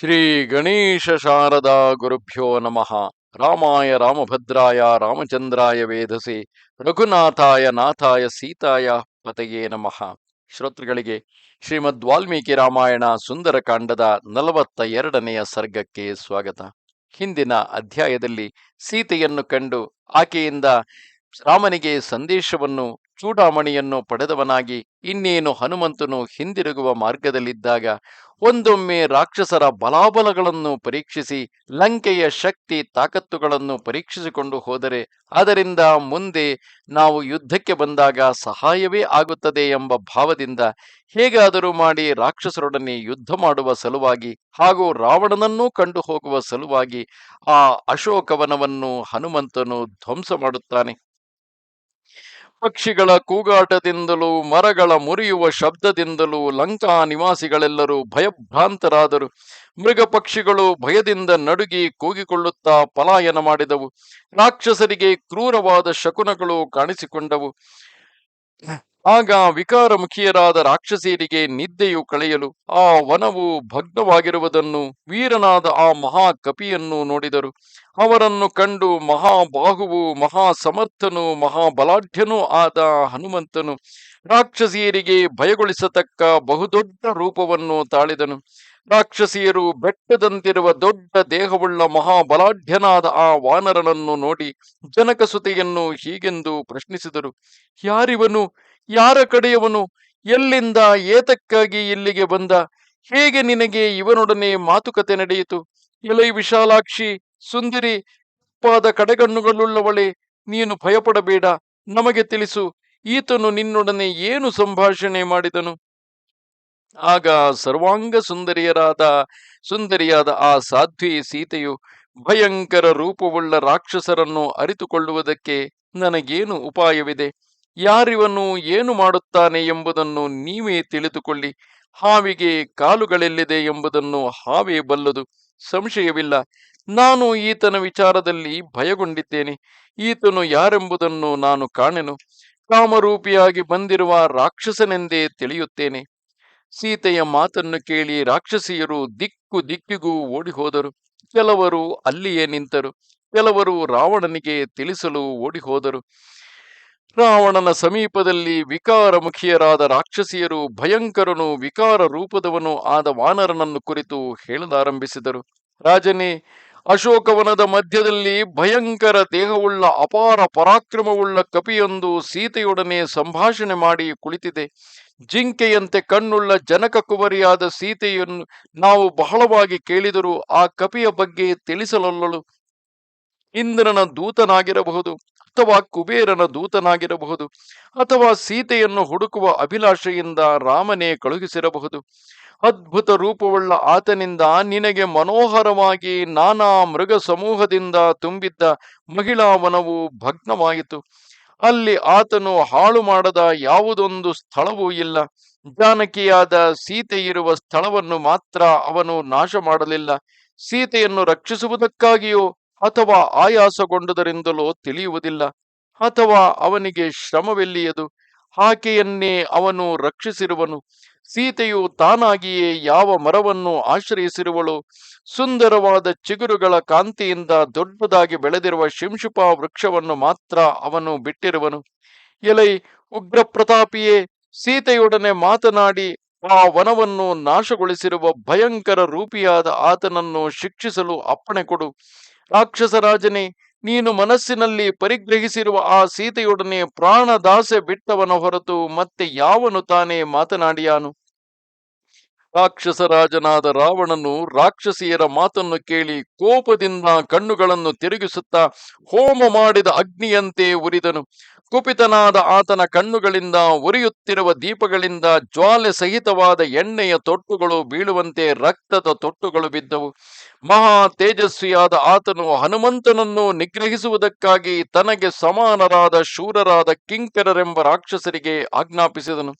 ಶ್ರೀ ಗಣೇಶ ಶಾರದಾ ಗುರುಭ್ಯೋ ನಮಃ. ರಾಮಾಯ ರಾಮಭದ್ರಾಯ ರಾಮಚಂದ್ರಾಯ ವೇಧಸೆ ರಘುನಾಥಾಯ ನಾಥಾಯ ಸೀತಾಯ ಪತೆಯೇ ನಮಃ. ಶ್ರೋತೃಗಳಿಗೆ ಶ್ರೀಮದ್ ವಾಲ್ಮೀಕಿ ರಾಮಾಯಣ ಸುಂದರಕಾಂಡದ ನಲವತ್ತ ಎರಡನೆಯ ಸರ್ಗಕ್ಕೆ ಸ್ವಾಗತ. ಹಿಂದಿನ ಅಧ್ಯಾಯದಲ್ಲಿ ಸೀತೆಯನ್ನು ಕಂಡು ಆಕೆಯಿಂದ ರಾಮನಿಗೆ ಸಂದೇಶವನ್ನು, ಚೂಡಾಮಣಿಯನ್ನು ಪಡೆದವನಾಗಿ ಇನ್ನೇನು ಹನುಮಂತನು ಹಿಂದಿರುಗುವ ಮಾರ್ಗದಲ್ಲಿದ್ದಾಗ ಒಂದೊಮ್ಮೆ ರಾಕ್ಷಸರ ಬಲಾಬಲಗಳನ್ನು ಪರೀಕ್ಷಿಸಿ, ಲಂಕೆಯ ಶಕ್ತಿ ತಾಕತ್ತುಗಳನ್ನು ಪರೀಕ್ಷಿಸಿಕೊಂಡು ಹೋದರೆ, ಅದರಿಂದ ಮುಂದೆ ನಾವು ಯುದ್ಧಕ್ಕೆ ಬಂದಾಗ ಸಹಾಯವೇ ಆಗುತ್ತದೆ ಎಂಬ ಭಾವದಿಂದ ಹೇಗಾದರೂ ಮಾಡಿ ರಾಕ್ಷಸರೊಡನೆ ಯುದ್ಧ ಮಾಡುವ ಸಲುವಾಗಿ ಹಾಗೂ ರಾವಣನನ್ನೂ ಕಂಡು ಹೋಗುವ ಸಲುವಾಗಿ ಆ ಅಶೋಕವನವನ್ನು ಹನುಮಂತನು ಧ್ವಂಸ ಮಾಡುತ್ತಾನೆ. ಪಕ್ಷಿಗಳ ಕೂಗಾಟದಿಂದಲೂ, ಮರಗಳ ಮುರಿಯುವ ಶಬ್ದದಿಂದಲೂ ಲಂಕಾ ನಿವಾಸಿಗಳೆಲ್ಲರೂ ಭಯಭ್ರಾಂತರಾದರು. ಮೃಗ ಪಕ್ಷಿಗಳು ಭಯದಿಂದ ನಡುಗಿ ಕೂಗಿಕೊಳ್ಳುತ್ತಾ ಪಲಾಯನ ಮಾಡಿದವು. ರಾಕ್ಷಸರಿಗೆ ಕ್ರೂರವಾದ ಶಕುನಗಳು ಕಾಣಿಸಿಕೊಂಡವು. ಆಗ ವಿಕಾರಮುಖಿಯರಾದ ರಾಕ್ಷಸಿಯರಿಗೆ ನಿದ್ದೆಯು ಕಳೆಯಲು ಆ ವನವು ಭಗ್ನವಾಗಿರುವುದನ್ನು ವೀರನಾದ ಆ ಮಹಾ ಕಪಿಯನ್ನು ನೋಡಿದರು. ಅವರನ್ನು ಕಂಡು ಮಹಾಬಾಹುವು, ಮಹಾಸಮರ್ಥನು, ಮಹಾಬಲಾಢ್ಯನೂ ಆದ ಹನುಮಂತನು ರಾಕ್ಷಸಿಯರಿಗೆ ಭಯಗೊಳಿಸತಕ್ಕ ಬಹುದೊಡ್ಡ ರೂಪವನ್ನು ತಾಳಿದನು. ರಾಕ್ಷಸಿಯರು ಬೆಟ್ಟದಂತಿರುವ ದೊಡ್ಡ ದೇಹವುಳ್ಳ ಮಹಾಬಲಾಢ್ಯನಾದ ಆ ವಾನರನನ್ನು ನೋಡಿ ಜನಕಸುತೆಯನ್ನು ಹೀಗೆಂದು ಪ್ರಶ್ನಿಸಿದರು. ಯಾರಿವನು? ಯಾರ ಕಡೆಯವನು? ಎಲ್ಲಿಂದ ಏತಕ್ಕಾಗಿ ಇಲ್ಲಿಗೆ ಬಂದ? ಹೇಗೆ ನಿನಗೆ ಇವನೊಡನೆ ಮಾತುಕತೆ ನಡೆಯಿತು? ಎಲೈ ವಿಶಾಲಾಕ್ಷಿ, ಸುಂದರಿ, ಪಾದ ಕಡೆಗಣ್ಣುಗಳುಳ್ಳವಳೆ, ನೀನು ಭಯಪಡಬೇಡ, ನಮಗೆ ತಿಳಿಸು, ಈತನು ನಿನ್ನೊಡನೆ ಏನು ಸಂಭಾಷಣೆ ಮಾಡಿದನು? ಆಗ ಸರ್ವಾಂಗ ಸುಂದರಿಯರಾದ, ಸುಂದರಿಯಾದ ಆ ಸಾಧ್ವಿ ಸೀತೆಯು ಭಯಂಕರ ರೂಪವುಳ್ಳ ರಾಕ್ಷಸರನ್ನು ಅರಿತುಕೊಳ್ಳುವುದಕ್ಕೆ ನನಗೇನು ಉಪಾಯವಿದೆ? ಯಾರಿವನು ಏನು ಮಾಡುತ್ತಾನೆ ಎಂಬುದನ್ನು ನೀವೇ ತಿಳಿದುಕೊಳ್ಳಿ. ಹಾವಿಗೆ ಕಾಲುಗಳೆಲ್ಲಿದೆ ಎಂಬುದನ್ನು ಹಾವೇ ಬಲ್ಲದು ಸಂಶಯವಿಲ್ಲ. ನಾನು ಈತನ ವಿಚಾರದಲ್ಲಿ ಭಯಗೊಂಡಿದ್ದೇನೆ. ಈತನು ಯಾರೆಂಬುದನ್ನು ನಾನು ಕಾಣೆನು. ಕಾಮರೂಪಿಯಾಗಿ ಬಂದಿರುವ ರಾಕ್ಷಸನೆಂದೇ ತಿಳಿಯುತ್ತೇನೆ. ಸೀತೆಯ ಮಾತನ್ನು ಕೇಳಿ ರಾಕ್ಷಸಿಯರು ದಿಕ್ಕು ದಿಕ್ಕಿಗೂ ಓಡಿ ಹೋದರು ಕೆಲವರು ಅಲ್ಲಿಯೇ ನಿಂತರು. ಕೆಲವರು ರಾವಣನಿಗೆ ತಿಳಿಸಲು ಓಡಿ ಹೋದರು ರಾವಣನ ಸಮೀಪದಲ್ಲಿ ವಿಕಾರಮುಖಿಯರಾದ ರಾಕ್ಷಸಿಯರು ಭಯಂಕರನು ವಿಕಾರ ರೂಪದವನು ಆದ ವಾನರನನ್ನು ಕುರಿತು ಹೇಳಲಾರಂಭಿಸಿದರು. ರಾಜನೇ, ಅಶೋಕವನದ ಮಧ್ಯದಲ್ಲಿ ಭಯಂಕರ ದೇಹವುಳ್ಳ ಅಪಾರ ಪರಾಕ್ರಮವುಳ್ಳ ಕಪಿಯೊಂದು ಸೀತೆಯೊಡನೆ ಸಂಭಾಷಣೆ ಮಾಡಿ ಕುಳಿತಿದೆ. ಜಿಂಕೆಯಂತೆ ಕಣ್ಣುಳ್ಳ ಜನಕ ಕುವರಿಯಾದ ಸೀತೆಯನ್ನು ನಾವು ಬಹಳವಾಗಿ ಕೇಳಿದರೂ ಆ ಕಪಿಯ ಬಗ್ಗೆ ತಿಳಿಸಲೊಲ್ಲಳು. ಇಂದ್ರನ ದೂತನಾಗಿರಬಹುದು. ಅಥವಾ ಕುಬೇರನ ದೂತನಾಗಿರಬಹುದು ಅಥವಾ ಸೀತೆಯನ್ನು ಹುಡುಕುವ ಅಭಿಲಾಷೆಯಿಂದ ರಾಮನೇ ಕಳುಹಿಸಿರಬಹುದು. ಅದ್ಭುತ ರೂಪವುಳ್ಳ ಆತನಿಂದ ನಿನಗೆ ಮನೋಹರವಾಗಿ ನಾನಾ ಮೃಗ ಸಮೂಹದಿಂದ ತುಂಬಿದ್ದ ಮಹಿಳಾ ವನವು ಭಗ್ನವಾಯಿತು. ಅಲ್ಲಿ ಆತನು ಹಾಳು ಮಾಡದ ಯಾವುದೊಂದು ಸ್ಥಳವೂ ಇಲ್ಲ. ಜಾನಕಿಯಾದ ಸೀತೆ ಇರುವ ಸ್ಥಳವನ್ನು ಮಾತ್ರ ಅವನು ನಾಶ ಮಾಡಲಿಲ್ಲ ಸೀತೆಯನ್ನು ರಕ್ಷಿಸುವುದಕ್ಕಾಗಿಯೋ ಅಥವಾ ಆಯಾಸಗೊಂಡುದರಿಂದಲೋ ತಿಳಿಯುವುದಿಲ್ಲ, ಅಥವಾ ಅವನಿಗೆ ಶ್ರಮವೆಲ್ಲಿಯದು? ಆಕೆಯನ್ನೇ ಅವನು ರಕ್ಷಿಸಿರುವನು. ಸೀತೆಯು ತಾನಾಗಿಯೇ ಯಾವ ಮರವನ್ನು ಆಶ್ರಯಿಸಿರುವಳು? ಸುಂದರವಾದ ಚಿಗುರುಗಳ ಕಾಂತಿಯಿಂದ ದೊಡ್ಡದಾಗಿ ಬೆಳೆದಿರುವ ಶಿಂಶುಪ ವೃಕ್ಷವನ್ನು ಮಾತ್ರ ಅವನು ಬಿಟ್ಟಿರುವನು. ಎಲೈ ಉಗ್ರ ಪ್ರತಾಪಿಯೇ ಸೀತೆಯೊಡನೆ ಮಾತನಾಡಿ, ಆ ವನವನ್ನು ನಾಶಗೊಳಿಸಿರುವ ಭಯಂಕರ ರೂಪಿಯಾದ ಆತನನ್ನು ಶಿಕ್ಷಿಸಲು ಅಪ್ಪಣೆ ಕೊಡು. ರಾಕ್ಷಸರಾಜನೇ ನೀನು ಮನಸ್ಸಿನಲ್ಲಿ ಪರಿಗ್ರಹಿಸಿರುವ ಆ ಸೀತೆಯೊಡನೆ ಪ್ರಾಣದಾಸೆ ಬಿಟ್ಟವನ ಹೊರತು ಮತ್ತೆ ಯಾವನು ತಾನೇ ಮಾತನಾಡಿಯಾನು? ರಾಕ್ಷಸರಾಜನಾದ ರಾವಣನು ರಾಕ್ಷಸಿಯರ ಮಾತನ್ನು ಕೇಳಿ ಕೋಪದಿಂದ ಕಣ್ಣುಗಳನ್ನು ತಿರುಗಿಸುತ್ತಾ ಹೋಮ ಮಾಡಿದ ಅಗ್ನಿಯಂತೆ ಉರಿದನು. ಕುಪಿತನಾದ ಆತನ ಕಣ್ಣುಗಳಿಂದ ಉರಿಯುತ್ತಿರುವ ದೀಪಗಳಿಂದ ಜ್ವಾಲೆ ಸಹಿತವಾದ ಎಣ್ಣೆಯ ತೊಟ್ಟುಗಳು ಬೀಳುವಂತೆ ರಕ್ತದ ತೊಟ್ಟುಗಳು ಬಿದ್ದವು. ಮಹಾ ತೇಜಸ್ವಿಯಾದ ಆತನು ಹನುಮಂತನನ್ನು ನಿಗ್ರಹಿಸುವುದಕ್ಕಾಗಿ ತನಗೆ ಸಮಾನರಾದ ಶೂರರಾದ ಕಿಂಕರರೆಂಬ ರಾಕ್ಷಸರಿಗೆ ಆಜ್ಞಾಪಿಸಿದನು.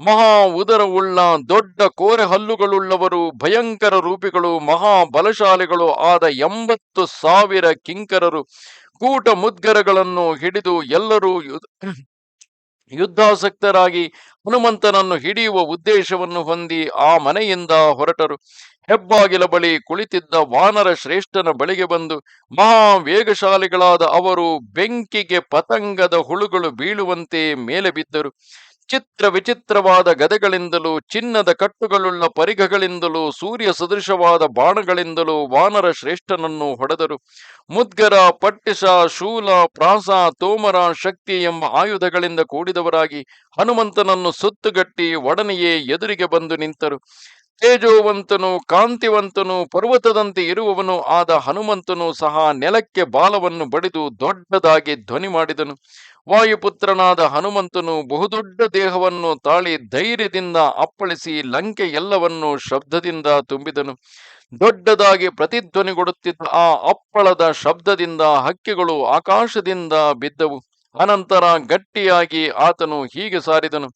ಮಹಾ ಉದರವುಳ್ಳ ದೊಡ್ಡ ಕೋರೆ ಹಲ್ಲುಗಳುಳ್ಳವರು, ಭಯಂಕರ ರೂಪಿಗಳು ಮಹಾ ಬಲಶಾಲಿಗಳು ಆದ ಎಂಬತ್ತು ಸಾವಿರ ಕಿಂಕರರು ಕೂಟ ಮುದ್ಗರಗಳನ್ನು ಹಿಡಿದು ಎಲ್ಲರೂ ಯುದ್ಧಾಸಕ್ತರಾಗಿ ಹನುಮಂತನನ್ನು ಹಿಡಿಯುವ ಉದ್ದೇಶವನ್ನು ಹೊಂದಿ ಆ ಮನೆಯಿಂದ ಹೊರಟರು. ಹೆಬ್ಬಾಗಿಲ ಬಳಿ ಕುಳಿತಿದ್ದ ವಾನರ ಶ್ರೇಷ್ಠನ ಬಳಿಗೆ ಬಂದು ಮಹಾ ವೇಗಶಾಲಿಗಳಾದ ಅವರು ಬೆಂಕಿಗೆ ಪತಂಗದ ಹುಳುಗಳು ಬೀಳುವಂತೆ ಮೇಲೆ ಬಿದ್ದರು. ಚಿತ್ರ ವಿಚಿತ್ರವಾದ ಗದೆಗಳಿಂದಲೂ, ಚಿನ್ನದ ಕಟ್ಟುಗಳುಳ್ಳ ಪರಿಘಗಳಿಂದಲೂ ಸೂರ್ಯ ಸದೃಶವಾದ ಬಾಣಗಳಿಂದಲೂ ವಾನರ ಶ್ರೇಷ್ಠನನ್ನು ಹೊಡೆದರು. ಮುದ್ಗರ, ಪಟ್ಟಿಸ, ಶೂಲ, ಪ್ರಾಸ, ತೋಮರ, ಶಕ್ತಿ ಎಂಬ ಆಯುಧಗಳಿಂದ ಕೂಡಿದವರಾಗಿ ಹನುಮಂತನನ್ನು ಸುತ್ತುಗಟ್ಟಿ ಒಡನೆಯೇ ಎದುರಿಗೆ ಬಂದು ನಿಂತರು. ತೇಜೋವಂತನು, ಕಾಂತಿವಂತನು, ಪರ್ವತದಂತೆ ಇರುವವನು ಆದ ಹನುಮಂತನು ಸಹ ನೆಲಕ್ಕೆ ಬಾಲವನ್ನು ಬಡಿದು ದೊಡ್ಡದಾಗಿ ಧ್ವನಿ ಮಾಡಿದನು. ವಾಯುಪುತ್ರನಾದ ಹನುಮಂತನು ಬಹುದೊಡ್ಡ ದೇಹವನ್ನು ತಾಳಿ ಧೈರ್ಯದಿಂದ ಅಪ್ಪಳಿಸಿ ಲಂಕೆ ಎಲ್ಲವನ್ನು ಶಬ್ದದಿಂದ ತುಂಬಿದನು. ದೊಡ್ಡದಾಗಿ ಪ್ರತಿಧ್ವನಿಗೊಡುತ್ತಿದ್ದ ಆ ಅಪ್ಪಳದ ಶಬ್ದದಿಂದ ಹಕ್ಕಿಗಳು ಆಕಾಶದಿಂದ ಬಿದ್ದವು. ಅನಂತರ ಗಟ್ಟಿಯಾಗಿ ಆತನು ಹೀಗೆ ಸಾರಿದನು.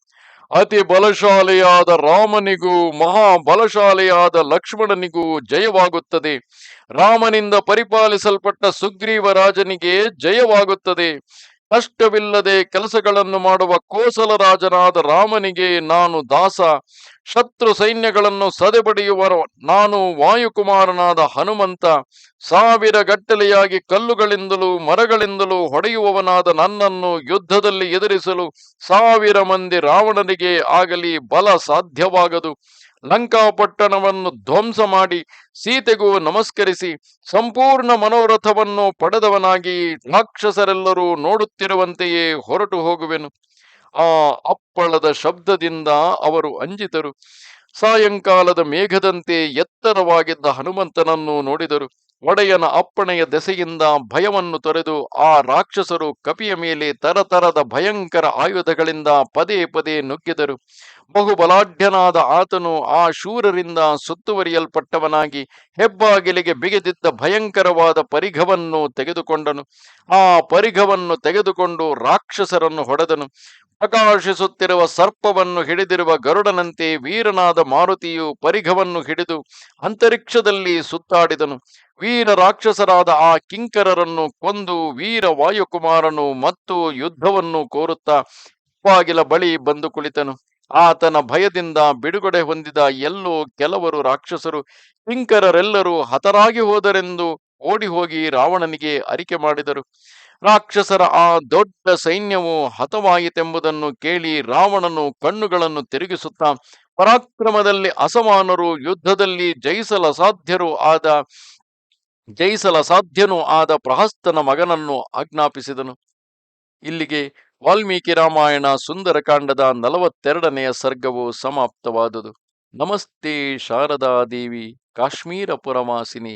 ಅತಿ ಬಲಶಾಲಿಯಾದ ರಾಮನಿಗೂ ಮಹಾ ಬಲಶಾಲಿಯಾದ ಲಕ್ಷ್ಮಣನಿಗೂ ಜಯವಾಗುತ್ತದೆ. ರಾಮನಿಂದ ಪರಿಪಾಲಿಸಲ್ಪಟ್ಟ ಸುಗ್ರೀವ ರಾಜನಿಗೆ ಜಯವಾಗುತ್ತದೆ. ಕಷ್ಟವಿಲ್ಲದೆ ಕೆಲಸಗಳನ್ನು ಮಾಡುವ ಕೋಸಲ ರಾಜನಾದ ರಾಮನಿಗೆ ನಾನು ದಾಸ. ಶತ್ರು ಸೈನ್ಯಗಳನ್ನು ಸದೆಬಡಿಯುವ ನಾನು ವಾಯುಕುಮಾರನಾದ ಹನುಮಂತ. ಸಾವಿರ ಗಟ್ಟಲೆಯಾಗಿ ಕಲ್ಲುಗಳಿಂದಲೂ ಮರಗಳಿಂದಲೂ ಹೊಡೆಯುವವನಾದ ನನ್ನನ್ನು ಯುದ್ಧದಲ್ಲಿ ಎದುರಿಸಲು ಸಾವಿರ ಮಂದಿ ರಾವಣನಿಗೆ ಆಗಲಿ ಬಲ ಸಾಧ್ಯವಾಗದು. ಲಂಕಾಪಟ್ಟಣವನ್ನು ಧ್ವಂಸ ಮಾಡಿ ಸೀತೆಗೂ ನಮಸ್ಕರಿಸಿ ಸಂಪೂರ್ಣ ಮನೋರಥವನ್ನು ಪಡೆದವನಾಗಿ ರಾಕ್ಷಸರೆಲ್ಲರೂ ನೋಡುತ್ತಿರುವಂತೆಯೇ ಹೊರಟು ಹೋಗುವೆನು. ಆ ಅಪ್ಪಳದ ಶಬ್ದದಿಂದ ಅವರು ಅಂಜಿತರು. ಸಾಯಂಕಾಲದ ಮೇಘದಂತೆ ಎತ್ತರವಾಗಿದ್ದ ಹನುಮಂತನನ್ನು ನೋಡಿದರು. ಒಡೆಯನ ಅಪ್ಪಣೆಯ ದೆಸೆಯಿಂದ ಭಯವನ್ನು ತೊರೆದು ಆ ರಾಕ್ಷಸರು ಕಪಿಯ ಮೇಲೆ ತರತರದ ಭಯಂಕರ ಆಯುಧಗಳಿಂದ ಪದೇ ಪದೇ ನುಗ್ಗಿದರು. ಬಹುಬಲಾಢ್ಯನಾದ ಆತನು ಆ ಶೂರರಿಂದ ಸುತ್ತುವರಿಯಲ್ಪಟ್ಟವನಾಗಿ ಹೆಬ್ಬಾಗಿಲಿಗೆ ಬಿಗಿದಿದ್ದ ಭಯಂಕರವಾದ ಪರಿಘವನ್ನು ತೆಗೆದುಕೊಂಡನು. ಆ ಪರಿಘವನ್ನು ತೆಗೆದುಕೊಂಡು ರಾಕ್ಷಸರನ್ನು ಹೊಡೆದನು. ಪ್ರಕಾಶಿಸುತ್ತಿರುವ ಸರ್ಪವನ್ನು ಹಿಡಿದಿರುವ ಗರುಡನಂತೆ ವೀರನಾದ ಮಾರುತಿಯು ಪರಿಘವನ್ನು ಹಿಡಿದು ಅಂತರಿಕ್ಷದಲ್ಲಿ ಸುತ್ತಾಡಿದನು. ವೀರ ರಾಕ್ಷಸರಾದ ಆ ಕಿಂಕರರನ್ನು ಕೊಂದು ವೀರ ವಾಯುಕುಮಾರನು ಮತ್ತು ಯುದ್ಧವನ್ನು ಕೋರುತ್ತಾ ಬಾಗಿಲ ಬಳಿ ಬಂದು ಕುಳಿತನು. ಆತನ ಭಯದಿಂದ ಬಿಡುಗಡೆ ಹೊಂದಿದ ಎಲ್ಲೋ ಕೆಲವರು ರಾಕ್ಷಸರು ಕಿಂಕರರೆಲ್ಲರೂ ಹತರಾಗಿ ಹೋದರೆಂದು ಓಡಿ ಹೋಗಿ ರಾವಣನಿಗೆ ಅರಿಕೆ ಮಾಡಿದರು. ರಾಕ್ಷಸರ ಆ ದೊಡ್ಡ ಸೈನ್ಯವು ಹತವಾಯಿತೆಂಬುದನ್ನು ಕೇಳಿ ರಾವಣನು ಕಣ್ಣುಗಳನ್ನು ತಿರುಗಿಸುತ್ತಾ ಪರಾಕ್ರಮದಲ್ಲಿ ಅಸಮಾನರು, ಯುದ್ಧದಲ್ಲಿ ಜಯಿಸಲ ಸಾಧ್ಯರು ಆದ ಜಯಿಸಲ ಸಾಧ್ಯನೂ ಆದ ಪ್ರಹಸ್ತನ ಮಗನನ್ನು ಆಜ್ಞಾಪಿಸಿದನು. ಇಲ್ಲಿಗೆ ವಾಲ್ಮೀಕಿ ರಾಮಾಯಣ ಸುಂದರಕಾಂಡದ ನಲವತ್ತೆರಡನೆಯ ಸರ್ಗವು ಸಮಾಪ್ತವಾದುದು. ನಮಸ್ತೆ ಶಾರದಾ ದೇವಿ ಕಾಶ್ಮೀರ ಪುರವಾಸಿನಿ.